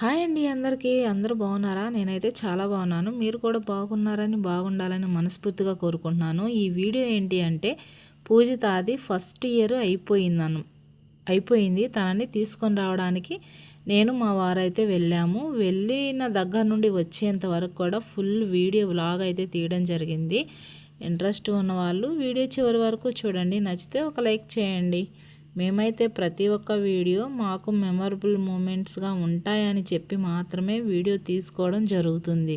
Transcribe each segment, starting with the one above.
Hi అండి అందరికీ. అందరూ బాగున్నారా? నేనైతే చాలా బాగున్నాను. మీరు కూడా బాగున్నారని బాగుండాలని మనస్ఫూర్తిగా కోరుకుంటున్నాను. ఈ వీడియో ఏంటి అంటే పూజిత అది ఫస్ట్ ఇయర్ అయిపోయిందను అయిపోయింది. తనని తీసుకొని రావడానికి నేను మా వారైతే వెళ్ళాము. వెళ్ళిన దగ్గర నుండి వచ్చేంత వరకు కూడా ఫుల్ వీడియో వ్లాగ్ అయితే తీయడం జరిగింది. ఇంట్రెస్ట్ ఉన్న వాళ్ళు వీడియో చివరి వరకు చూడండి. నచ్చితే ఒక లైక్ చేయండి. మేమైతే ప్రతి ఒక్క వీడియో మాకు మెమరబుల్ మూమెంట్స్గా ఉంటాయని చెప్పి మాత్రమే వీడియో తీసుకోవడం జరుగుతుంది.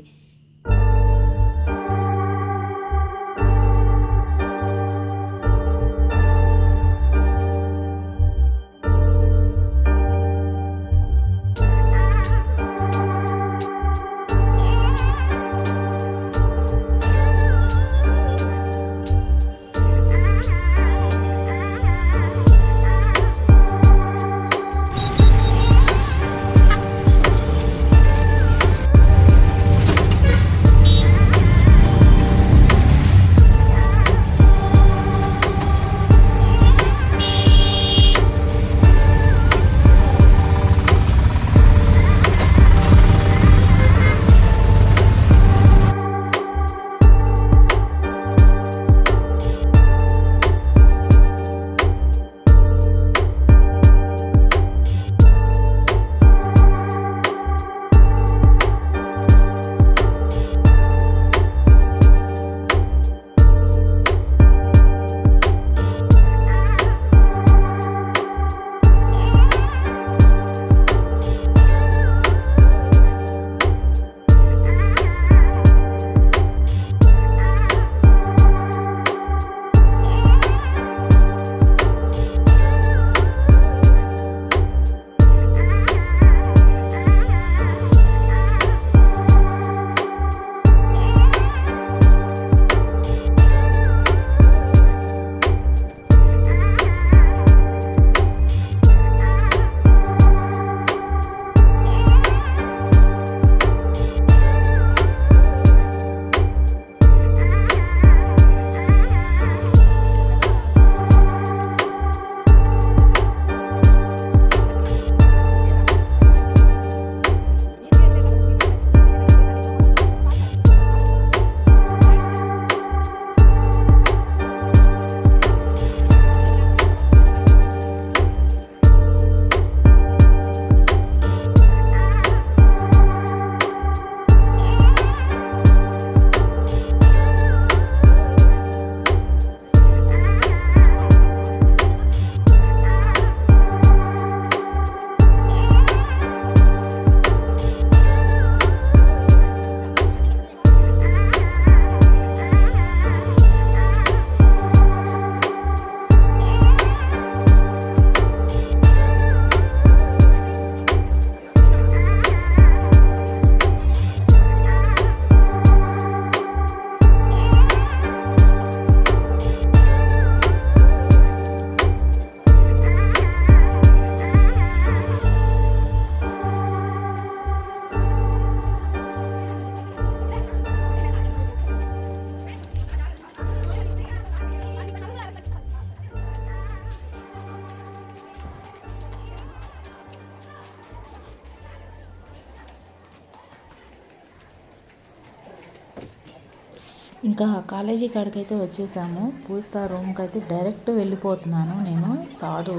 ఇంకా కాలేజీ కాడికి అయితే వచ్చేసాము. పూస్తా రూమ్కి అయితే డైరెక్ట్ వెళ్ళిపోతున్నాను నేను. థర్డ్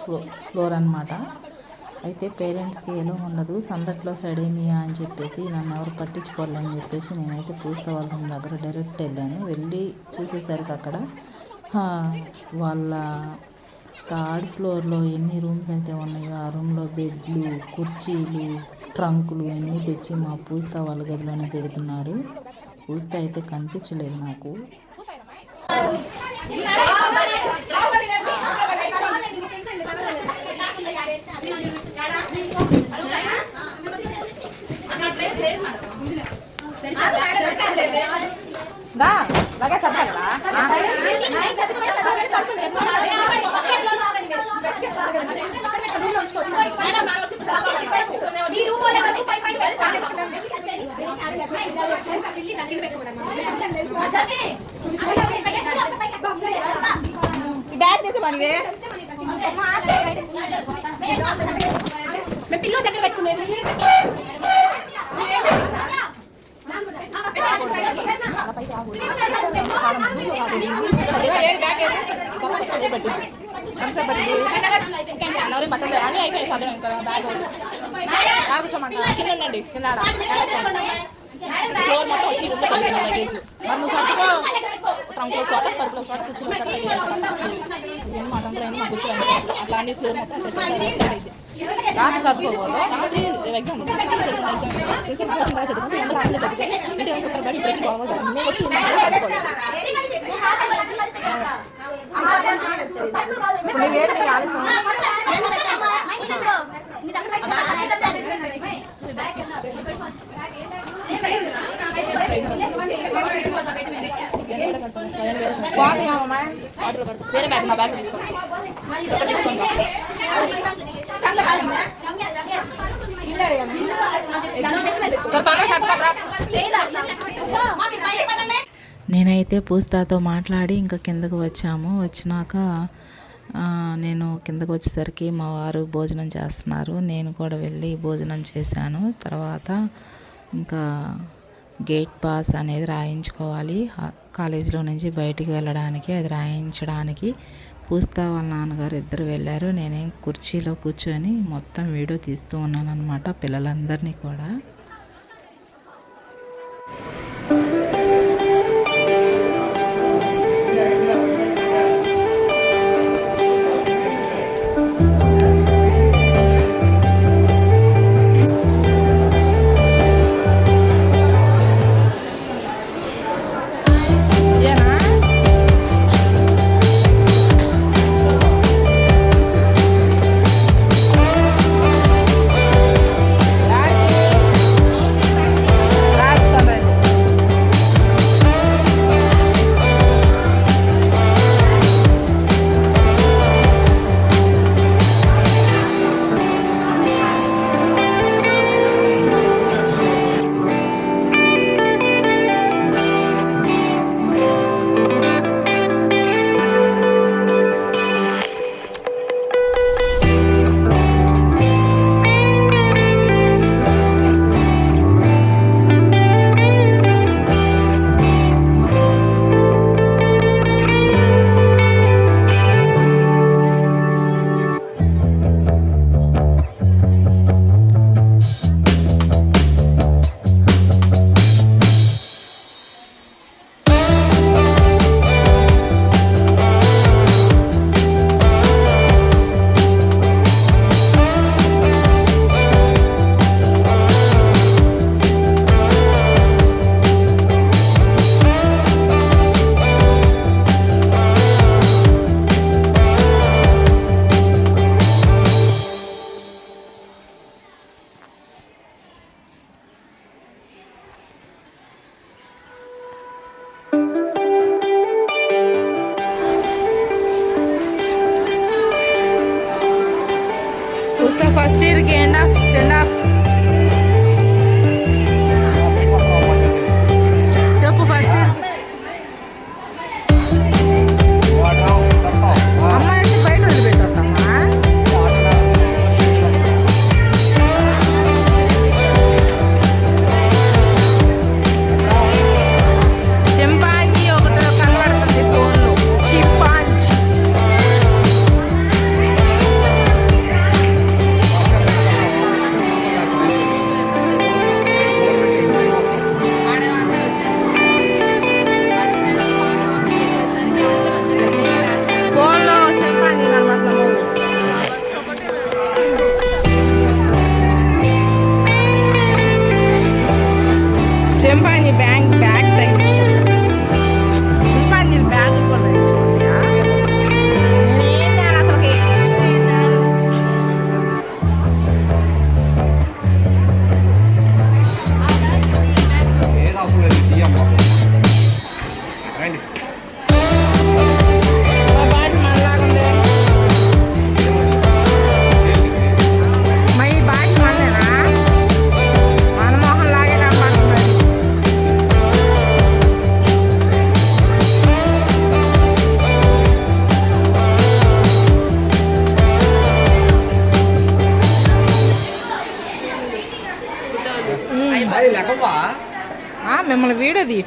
ఫ్లో ఫ్లోర్ అనమాట అయితే పేరెంట్స్కి ఎలా ఉండదు. సందట్లో సడేమియా అని చెప్పేసి నన్ను ఎవరు పట్టించుకోవాలని చెప్పేసి నేనైతే పూస్తా వాళ్ళ రూమ్ దగ్గర డైరెక్ట్ వెళ్ళాను. వెళ్ళి చూసేసరికి అక్కడ వాళ్ళ థర్డ్ ఫ్లోర్లో ఎన్ని రూమ్స్ అయితే ఉన్నాయో ఆ రూమ్లో బెడ్లు కుర్చీలు ట్రంకులు అన్నీ తెచ్చి మా పూస్తా వాళ్ళ గదిలోనే పెడుతున్నారు. పూస్తా అయితే కనిపించలేదు నాకు. బ్యాగ్ తీసే మనవే పిల్లోస్ ఎక్కడ పెట్టుకునేది ఎవరి బట్టలు అన్నీ అయిపోయాయి చదవడం ఇంకా బ్యాగ్ ఆడ కూర్చోమంటా కింద ఉండండి కింద ఫ్లోర్ మొత్తం వచ్చి లగేజ్ మరి నువ్వు ట్రంక్లో చోట కడుపులో చోట కూర్చుని ఏం మా ఏం మా అట్లా అన్ని ఫ్లోర్ మొత్తం రాత్రి సర్దుకోకూడదు రాత్రి ఎగ్జామ్ ఇంటి బడి బ్రేక్ మేము వచ్చి చదువుకోవాలి వేరే బ్యాగ్ నా బ్యాగ్ తీసుకోండి. నేనైతే పూస్తాతో మాట్లాడి ఇంకా కిందకు వచ్చాము. వచ్చినాక నేను కిందకు వచ్చేసరికి మా వారు భోజనం చేస్తున్నారు. నేను కూడా వెళ్ళి భోజనం చేశాను. తర్వాత ఇంకా గేట్ పాస్ అనేది రాయించుకోవాలి. కాలేజీలో నుంచి బయటికి వెళ్ళడానికి అది రాయించడానికి పూస్తా వాళ్ళ నాన్నగారు ఇద్దరు వెళ్ళారు. నేనేం కుర్చీలో కూర్చొని మొత్తం వీడియో తీస్తూ ఉన్నాను అనమాట పిల్లలందరినీ కూడా.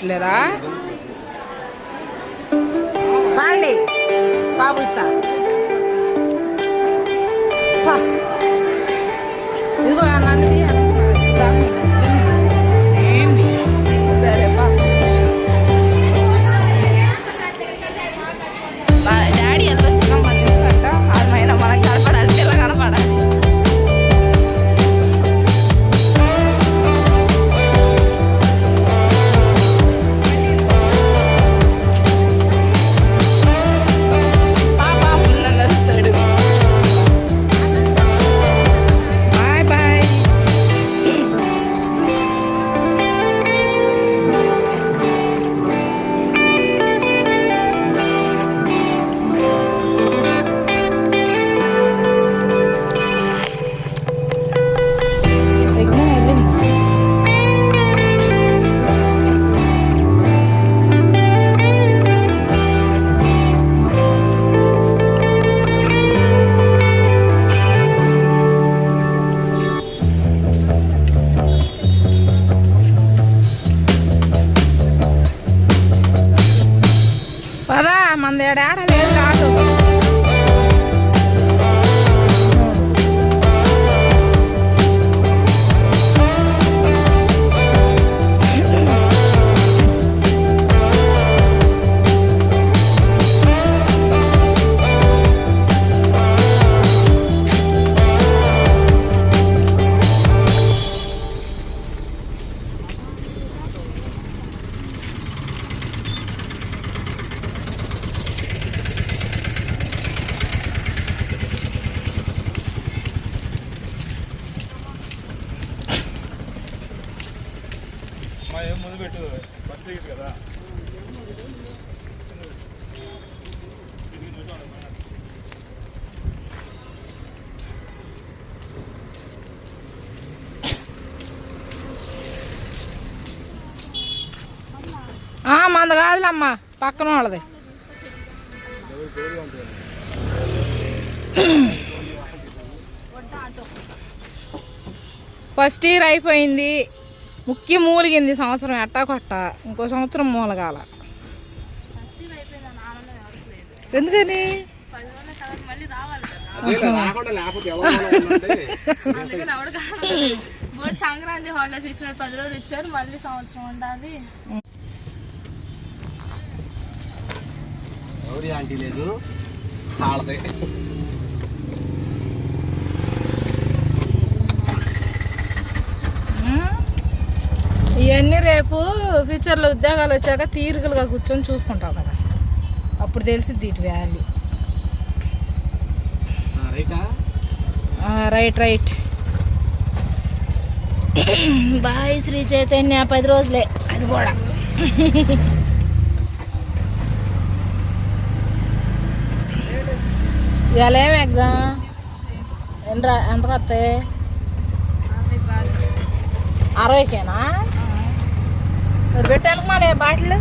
మిమ్మల్ని పదా మన ఏడా లేదు కాదు మంద కాదులమ్మా పక్కన వాళ్ళది. ఫస్ట్ ఇయర్ అయిపోయింది. ముఖ్య మూలిగింది సంవత్సరం ఎట్టా కొట్ట. ఇంకో సంవత్సరం మూలగాల. ఎందుకని? సంక్రాంతి హాలిడేస్ ఇచ్చినట్టు పది రోజులు ఇచ్చారు మళ్ళీ సంవత్సరం ఉండాలి. ఎవరి ఆంటీ లేదు? వాళ్ళదే ఇవన్నీ రేపు ఫ్యూచర్లో ఉద్యోగాలు వచ్చాక తీరికలుగా కూర్చొని చూసుకుంటాం కదా. అప్పుడు తెలిసిద్ది ఇటు రైటా? Right right. Bye Sri Chaitanya పది రోజులే. అది కూడా. ఇవాళ ఏం ఎగ్జామ్ ఎంట్రా ఎంతకు వస్తాయి అరవైకేనా? ఇప్పుడు పెట్టాను మన బాటిల్?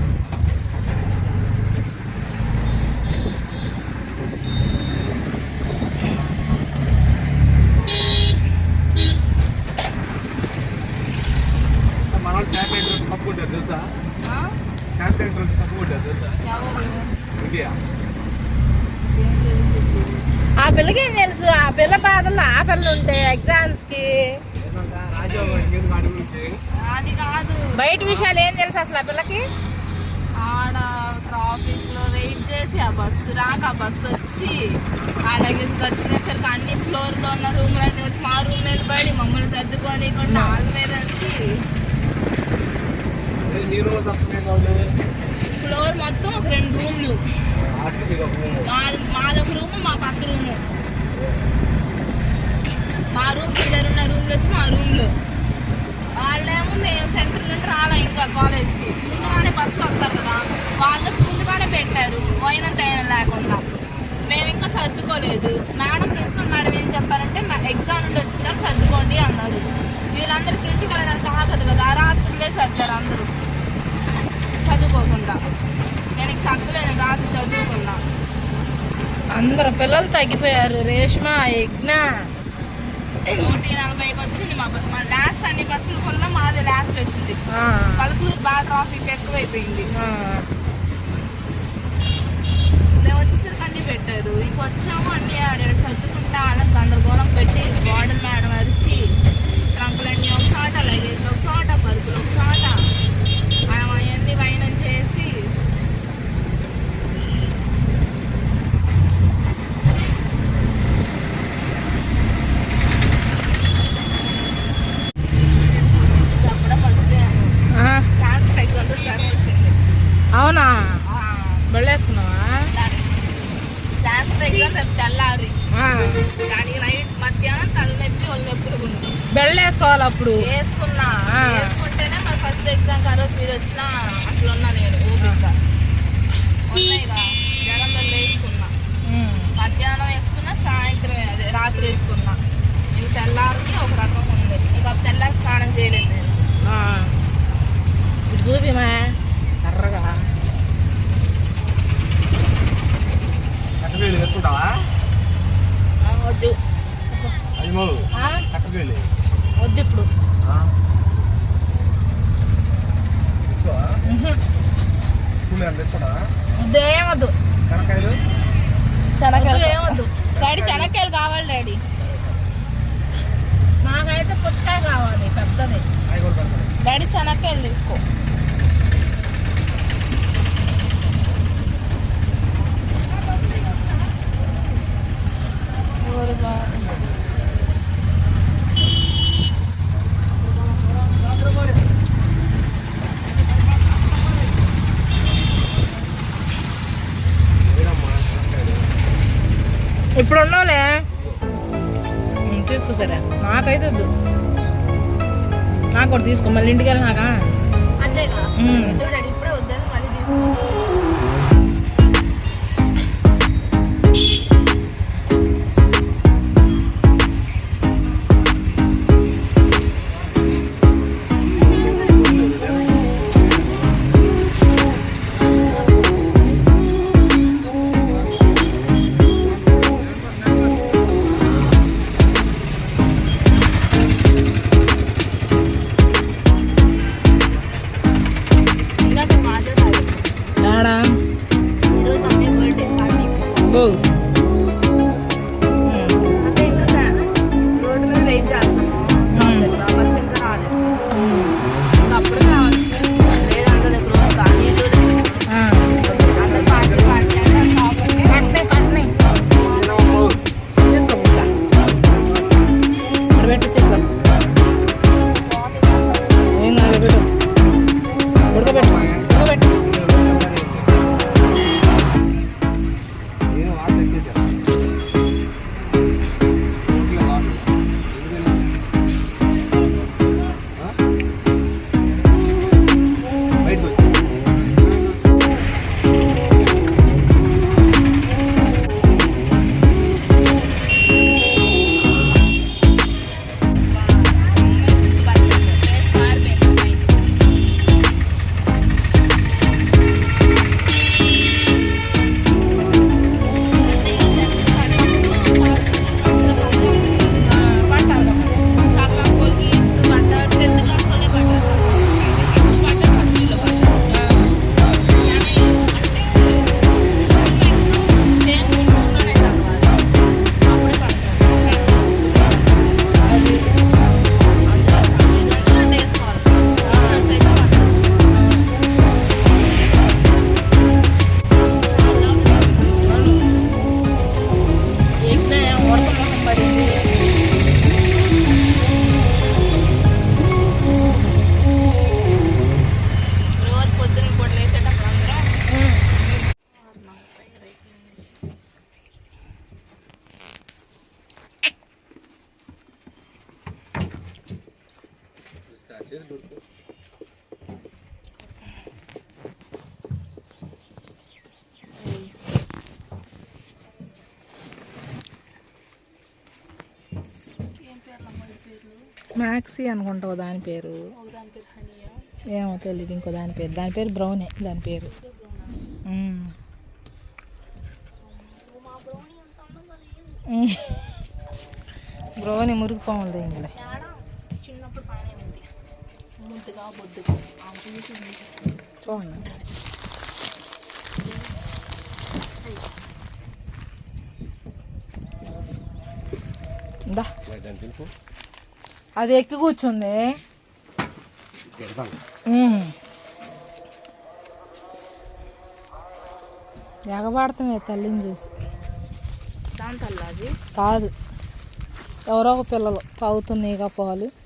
తెలుసా? తెలుసా ఇండియా ఆ పిల్లకి ఏం తెలుసు? ఆ పిల్ల బాధలు ఆ పిల్ల ఉంటే ఎగ్జామ్స్కి. అది కాదు బయట విషయాలు ఏం తెలుసు అసలు ఆ పిల్లకి? ఆడ ట్రాఫిక్లో వెయిట్ చేసి ఆ బస్సు రాక ఆ బస్సు వచ్చి సర్దుకునేసరికి అన్ని ఫ్లోర్లో ఉన్న రూమ్ లన్నీ వచ్చి మా రూమ్ మీద పడి మమ్మల్ని మీద వచ్చి ఫ్లోర్ మొత్తం ఒక రెండు రూమ్లు ఆటలు మాది మా పక్క రూమ్. మా రూమ్ ఇద్దరు ఉన్న రూమ్లో వచ్చి మా రూమ్లో. వాళ్ళేమో మేము సెంటర్ నుండి రాలే ఇంకా కాలేజ్కి. ముందుగానే బస్సులు వస్తారు కదా వాళ్ళకి ముందుగానే పెట్టారు పోయినంత అయినా లేకుండా. మేము ఇంకా సర్దుకోలేదు. మేడం ప్రిన్సిపల్ మేడం ఏం చెప్పారంటే ఎగ్జామ్ నుండి వచ్చిన తర్వాత సర్దుకోండి అన్నారు. వీళ్ళందరికీ ఇంటికి వెళ్ళడానికి ఆగదు కదా రాత్రులే సర్దారు అందరూ. చదువుకోకుండా. నేను చదువుకున్నా. అందరు పిల్లలు తగ్గిపోయారు. రేష్మ యజ్ఞ. నూట నలభైకి వచ్చింది మా లాస్ట్ అన్ని బస్సులు కొన్నా మాది లాస్ట్ వచ్చింది. బాగా ట్రాఫిక్ ఎక్కువైపోయింది. మేము వచ్చేసరికి అన్ని పెట్టారు. ఇంకొచ్చాము అన్ని ఆడారు సర్దుకుంటా అలా గందరగోళం పెట్టి బార్డర్ మేడం అరిచి ట్రంకులన్నీ ఒక చోట లగేజ్ ఒక చోట పరుపులు ఒక చోట. అవన్నీ వైనం చేసి చెప్పడం మర్చిపోయాను ఆ, డాన్స్ ఎగ్జామ్లో సార్ వచ్చింది అవునా ఆ, వెళ్ళేసుకున్నావా దాని డాన్స్ ఎగ్జామ్ రేపు తెల్లారి ఆ, కానీ నైట్ మధ్యాహ్నం తలనొప్పి ఒళ్ళు నొప్పులు ఉంది వెళ్ళేసుకోవాలి అప్పుడు. వేసుకున్నా. వేసుకుంటేనే మరి ఫస్ట్ ఎగ్జామ్ ఆ రోజు మీరు వచ్చినా అట్లా ఉన్నా నేను ఓపిక ఉన్నాయిగా. వేసుకున్నా. మధ్యాహ్నం వేసుకున్నా సాయంత్రం అదే రాత్రి వేసుకున్నా. ఇంక తెల్లారికి ఒక రకం ఉంది. ఇంకా తెల్లారి స్నానం చేయలేదు నేను. చూపిమా ఎర్రగా. వద్దు. అది వద్దు ఇప్పుడు. వద్దు చెనక్కాయలు? ఏమొద్దు. డాడీ చెనక్కాయలు కావాలి డాడీ. నాకైతే పుచ్చకాయ కావాలి పెద్దది. డాడీ చెనక్కాయలు తీసుకో. లేదమ్మా ఇప్పుడు ఉన్నావులే తీసుకో సరే నాకైతే వద్దు. నాకు కూడా తీసుకో మళ్ళీ ఇంటికి వెళ్ళినాక అంతేగా. చూడండి ఇప్పుడే వద్దని మళ్ళీ తీసుకో. మ్యాక్సీ అనుకుంటావు దాని పేరు. ఒక దాని పేరు హనియా. ఏమో తెలియదు ఇంకో దాని పేరు. దాని పేరు బ్రౌనే దాని పేరు. బ్రౌని? మురిగిపోవాలి ఇందులో. చూడండి అది ఎక్కి కూర్చుంది. ఎగబడతామే తల్లిని చూసి. దాని తల్ల అది? కాదు. ఎవరో ఒక పిల్లలు. తాగుతున్నాయిగా పాలు.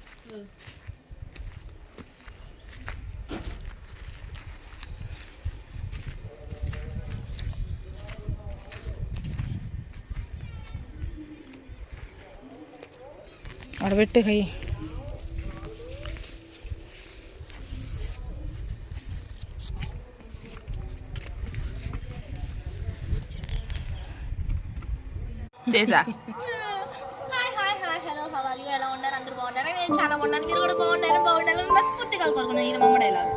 అడబెట్టి కయ్యి చేసా ఎలా ఉన్నారు? అందరూ బాగున్నారా? నేను చాలా బాగున్నాను. మీరు కూడా బాగున్నారు? బాగుండాలని మనస్ఫూర్తిగా కోరుకున్నాను. ఇది మమ్మ డైలాగ్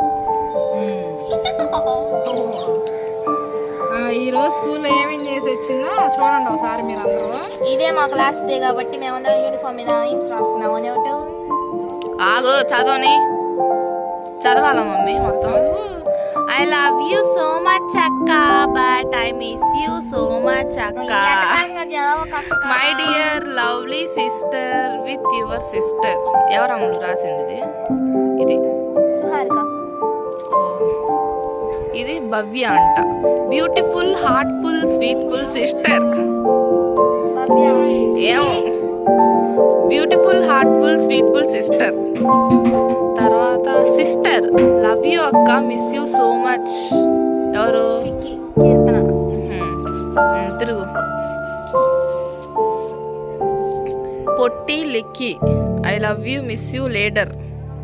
ఈరోజు స్కూల్లో ఏమేం చేసి వచ్చిందో చూడండి ఒకసారి మీరు అందరూ ఇదే మా క్లాస్ డే కాబట్టి మేమందరం యూనిఫామ్ మీద ఇంప్స్ రాసుకున్నాం అని ఒకటి? ఆగు చదవని. చదవాలా మమ్మీ మొత్తం? I love you so much అక్క but I miss you so much అక్క. My dear lovely sister with your sister ఎవరమ్ములు రాసింది ఇది ఇది? సుహారిక. ఓ. ఇది భవ్య అంట. బ్యూటిఫుల్ హార్ట్ఫుల్ స్వీట్ఫుల్ సిస్టర్ ఏం బ్యూటిఫుల్ హార్ట్ఫుల్ స్వీట్ఫుల్ సిస్టర్ తర్వాత సిస్టర్ లవ్ యూ అక్క మిస్ యూ సో మచ్ ఎవరు? కీర్తన. తిరుగు. పొట్టి లిక్కి I love you miss you ladder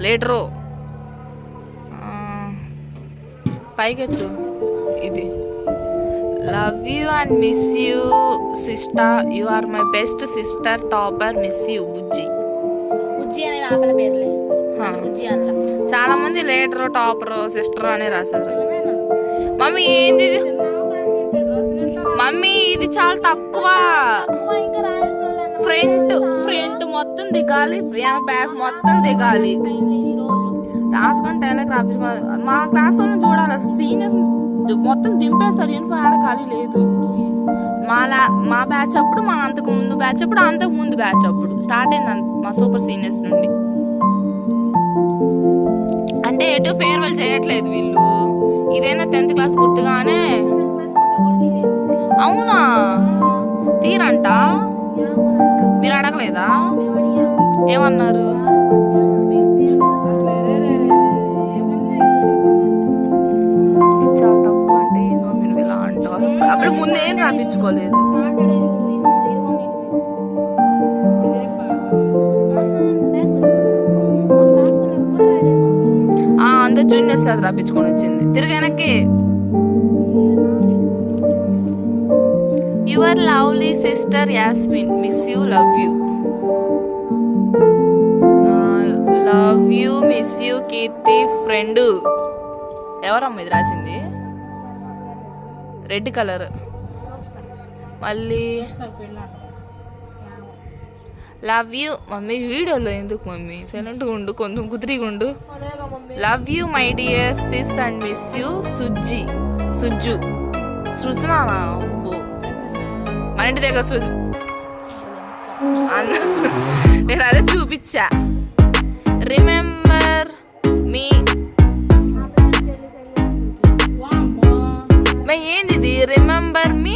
లేడరో పైకెత్తు. ఇది. Love you and miss you sister you are my best sister topper miss you Bujji Ujji అనేది ఆపల పేర్లే. హా. ఉజ్జి అనలా. చాలా మంది లేడర్ టాపర్ సిస్టర్ అనే రాశారు. మమ్మీ ఏంది? మమ్మీ ఇది చాలా తక్కువ. అన్న ఫ్రంట్ ఫ్రంట్ మొత్తం దిగాలి. బ్యాక్ మొత్తం దిగాలి. రాసుకొని టైలర్ రాపించుకోవాలి మా క్లాస్ వాళ్ళని చూడాలి. అసలు సీనియర్స్ మొత్తం దింపేస్తారు. యూనిఫామ్ ఆడ ఖాళీ లేదు. మా మా బ్యాచ్ అప్పుడు మా అంతకు ముందు బ్యాచ్ అప్పుడు అంతకు ముందు బ్యాచ్ అప్పుడు. స్టార్ట్ అయింది అంత- మా సూపర్ సీనియర్స్ నుండి. అంటే ఎటు ఫేర్వెల్ చేయట్లేదు వీళ్ళు. ఇదైనా టెన్త్ క్లాస్ గుర్తుగానే అవునా? తీరంట? మీరు అడగలేదా? ఏమన్నారు? నేను రాయించుకోలేదు అందరు జూనియర్స్ అది రాపించుకొని వచ్చింది. తిరిగి వెనక్కి. Your lovely sister Yasmin miss you love you love you miss you Keerthi friend ఎవరమ్మ ఇది రాసింది? రెడ్ కలర్ మళ్ళీ లవ్ యూ మమ్మీ వీడియోలో ఎందుకు మమ్మీ? సైలెంట్గా ఉండు కొంచెం కుదిరిగా ఉండు. Love you my dear sis and miss you Sujji Sujju. అబ్బో. మన ఇంటి దగ్గర సృజ అన్న. నేను అదే చూపించా. రిమెంబర్ మీ మే ఏంది ఇది? Remember me